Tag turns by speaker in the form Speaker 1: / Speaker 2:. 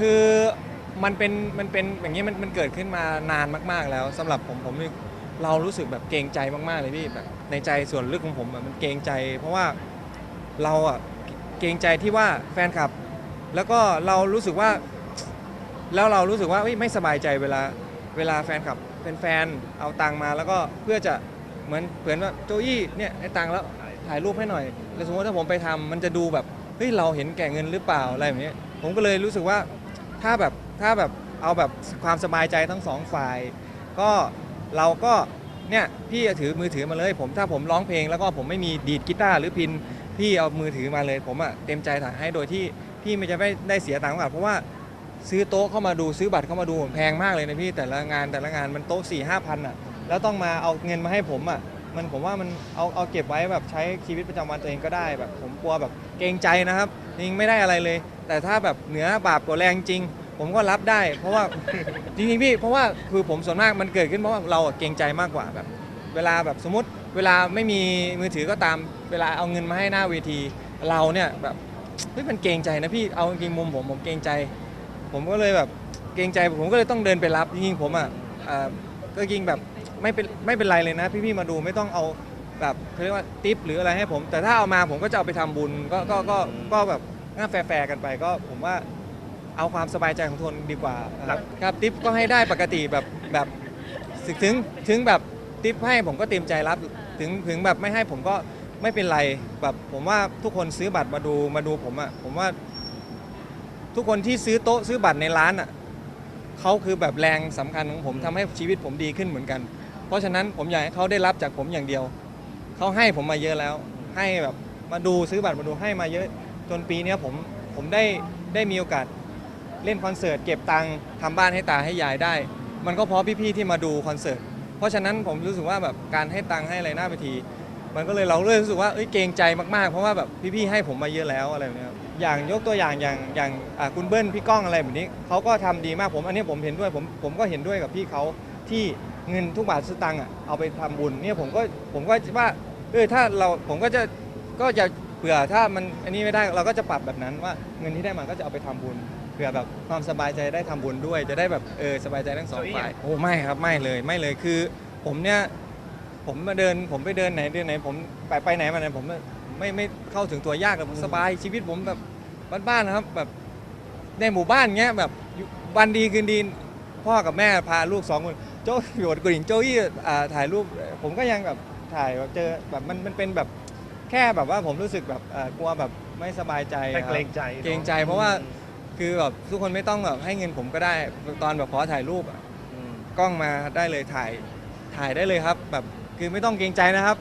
Speaker 1: คือมันเป็นมันเป็นอย่างนี้มันมันเกิดขึ้นมานานมาก ๆ แล้วสำหรับผมผมนี่เรารู้สึกแบบเกรงใจมากๆเลยพี่แบบในใจส่วนลึกของผมอะมันเกรงใจ เพราะว่าเราอะเกรงใจที่ว่าแฟนคลับ แล้วก็เรารู้สึกว่า แล้วเรารู้สึกว่าเอ้ยไม่สบายใจเวลาเวลาแฟนคลับเป็นแฟนเอาตังค์มาแล้วก็เพื่อจะเหมือนเผื่อนว่าโจยี่เนี่ยให้ตังค์แล้วถ่ายรูปให้หน่อย แล้วสมมติถ้าผมไปทำมันจะดูแบบเฮ้ยเราเห็นแก่เงินหรือเปล่าอะไรแบบนี้ผมก็เลยรู้สึกว่า ถ้าแบบถ้าแบบเอาแบบความสบายใจทั้งสองฝ่าย ก็เราก็เนี่ยพี่ถือมือถือมาเลย ผมถ้าผมร้องเพลงแล้วก็ผมไม่มีดีดกีตาร์หรือพินพี่เอามือถือมาเลยผมอะเต็มใจถ่ายให้โดยที่พี่ไม่จะไม่ได้เสียตังค์กับเพราะว่าซื้อโต๊ะเข้ามาดูซื้อบัตรเข้ามาดูแพงมากเลยนะพี่แต่ละงานแต่ละงานมันโต๊ะ4ี่ห้าพันอะแล้วต้องมาเอาเงินมาให้ผมอะมันผมว่ามันเอาเอาเก็บไว้แบบใช้ชีวิตประจำวันตัวเองก็ได้แบบ ผมกลัวแบบเกรงใจนะครับจริงไม่ได้อะไรเลย แต่ถ้าแบบเหนือบาปกว่าแรงจริง ผมก็รับได้ เพราะว่าจริงๆพี่เพราะว่าคือผมส่วนมากมันเกิดขึ้นเพราะว่าเราเกรงใจมากกว่าแบบ เวลาแบบสมมติเวลาไม่มีมือถือก็ตามเวลาเอาเงินมาให้หน้าเวทีเราเนี่ยแบบเฮ้ยมันเกรงใจนะพี่เอาจริงมุมผมผมเกรงใจ ผมก็เลยแบบเกรงใจผมก็เลยต้องเดินไปรับจริงๆผมอะอ่อก็จริงแบบไม่เป็นไม่เป็นไรเลยนะ พี่ๆมาดูไม่ต้องเอาแบบเขาเรียกว่าทิปหรืออะไรให้ผม แต่ถ้าเอามาผมก็จะเอาไปทำบุญก็ก็ก็ก็แบบ ง่าแฟร์ๆกันไปก็ผมว่าเอาความสบายใจของทุกคนดีกว่าครับครับทิปก็ให้ได้ปกติแบบแบบถึงถึงแบบทิปให้ผมก็เต็มใจรับถึงถึงแบบไม่ให้ผมก็ไม่เป็นไรแบบผมว่าทุกคนซื้อบัตรมาดูมาดูผมอะผมว่าทุกคนที่ซื้อโต๊ะซื้อบัตรในร้านอะเขาคือแบบแรงสำคัญของผมทำให้ชีวิตผมดีขึ้นเหมือนกัน เพราะฉะนั้นผมอยากให้เขาได้รับจากผมอย่างเดียวเขาให้ผมมาเยอะแล้ว ให้แบบมาดูซื้อบัตรมาดูให้มาเยอะ จนปีนี้ผมผมได้ได้มีโอกาสเล่นคอนเสิร์ตเก็บตังค์ทำบ้านให้ตาให้ยายได้ มันก็เพราะพี่ๆที่มาดูคอนเสิร์ตเพราะฉะนั้นผมรู้สึกว่าแบบการให้ตังค์ให้อะไรหน้าเวที มันก็เลยเราเลยรู้สึกว่าเอ้ยเกรงใจมากๆ เพราะว่าแบบพี่ๆให้ผมมาเยอะแล้วอะไรแบบเนี้ยครับอย่างยกตัวอย่างอย่างอย่างอ่าคุณเบิ้ลพี่ก้องอะไรแบบนี้เขาก็ทำดีมากผม อันนี้ผมเห็นด้วยผมผมก็เห็นด้วยกับพี่เขาที่เงินทุกบาทสตางค์อะเอาไปทำบุญเนี่ยผมก็ผมก็ว่าเออถ้าเราผมก็จะก็จะ เผื่อถ้ามันอันนี้ไม่ได้เราก็จะปรับแบบนั้นว่าเงินที่ได้มาก็จะเอาไปทำบุญเผื่อแบบความสบายใจได้ทำบุญด้วย จะได้แบบเออสบายใจทั้งสองฝ่ายโอ้ไม่ครับไม่เลยไม่เลยคือ ผมเนี่ยผมมาเดินผมไปเดินไหนเดินไหนผมไปไปไหนมาไหนผมไม่ไม่เข้าถึงตัวยากเลยผมสบายชีวิตผมแบบบ้านๆนะครับแบบในหมู่บ้านเงี้ยแบบอยู่วันดีคืนดีพ่อกับแม่พาลูกสองคนโจ้โยดกริ่งโจ้ยี่อ่าถ่ายรูปผมก็ยังแบบถ่ายแบบเจอแบบมันมันเป็นแบบ แค่แบบว่าผมรู้สึกแบบเอ่อกลัวแบบไม่สบายใจ
Speaker 2: แต่
Speaker 1: คบ
Speaker 2: เกรงใจนอะ
Speaker 1: เกรงใจเพราะว่าคือแบบทุกคนไม่ต้องแบบให้เงินผมก็ได้ตอนแบบขอถ่ายรูปอะ
Speaker 2: อืม
Speaker 1: กล้องมาได้เลยถ่ายถ่ายได้เลยครับ แบบคือไม่ต้องเกรงใจนะครับ